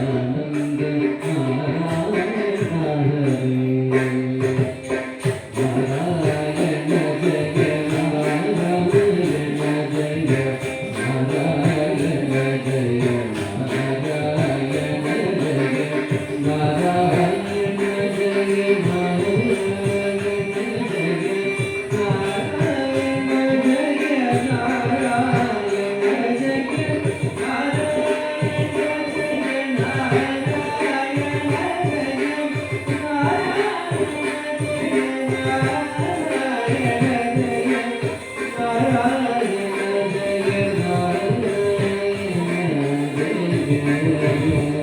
Thank you. Amen.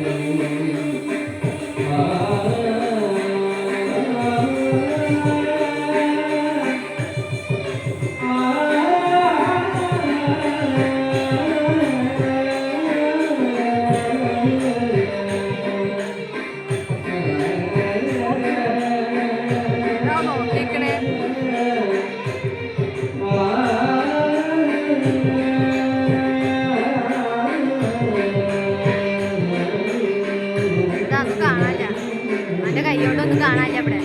അതൊന്നും കാണാനില്ല അവന്റെ കൈയോടൊന്നും കാണാനില്ല ഇവിടെ.